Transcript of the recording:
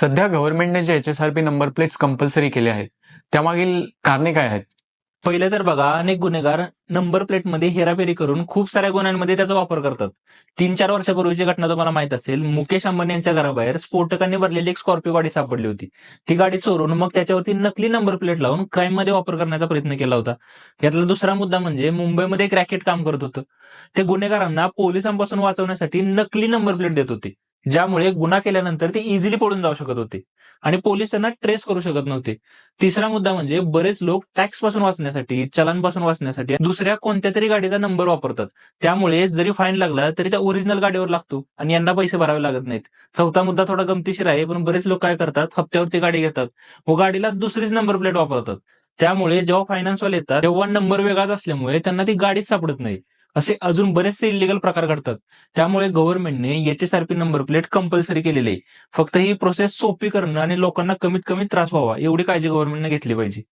सध्या गव्हर्नमेंटने जे H S R P number plates compulsory केले आहेत त्यामागील कारणे काय आहेत? पहिले तर बघा अनेक गुन्हेगार नंबर प्लेटमध्ये हेराफेरी करून खूप साऱ्या गुन्ह्यांमध्ये त्याचा वापर करतात. तीन चार वर्षापूर्वीची घटना तुम्हाला माहीत असेल मुकेश अंबानी यांच्या घराबाहेर स्फोटकांनी भरलेली एक स्कॉर्पिओ गाडी सापडली होती. ती गाडी चोरून मग त्याच्यावरती नकली नंबर प्लेट लावून क्राईममध्ये वापर करण्याचा प्रयत्न केला होता. यातला दुसरा मुद्दा म्हणजे मुंबईमध्ये एक रॅकेट काम करत होतं. ते गुन्हेगारांना पोलिसांपासून वाचवण्यासाठी नकली नंबर प्लेट देत होते. ज्यामुळे गुन्हा केल्यानंतर ते इझिली पडून जाऊ शकत होते. आणि पोलीस त्यांना ट्रेस करू शकत नव्हते. तिसरा मुद्दा म्हणजे बरेच लोक टॅक्सपासून वाचण्यासाठी चलनपासून वाचण्यासाठी दुसऱ्या कोणत्या तरी गाडीचा नंबर वापरतात. त्यामुळे जरी फाईन लागला तरी त्या ओरिजिनल गाडीवर लागतो आणि यांना पैसे भरावे लागत नाहीत. चौथा मुद्दा थोडा गमतीशीर आहे पण बरेच लोक काय करतात हप्त्यावरती गाडी घेतात व गाडीला दुसरीच नंबर प्लेट वापरतात. त्यामुळे जेव्हा फायनान्सवाले येतात तेव्हा नंबर वेगळाच असल्यामुळे त्यांना ती गाडीच सापडत नाही. असे अजून बरेचसे इलिगल प्रकार घडतात. त्यामुळे गव्हर्नमेंटने एचएसआरपी नंबर प्लेट कंपल्सरी केलेली. आहे फक्त ही प्रोसेस सोपी करणं आणि लोकांना कमीत कमी त्रास व्हावा एवढी काळजी गव्हर्नमेंटने घेतली पाहिजे.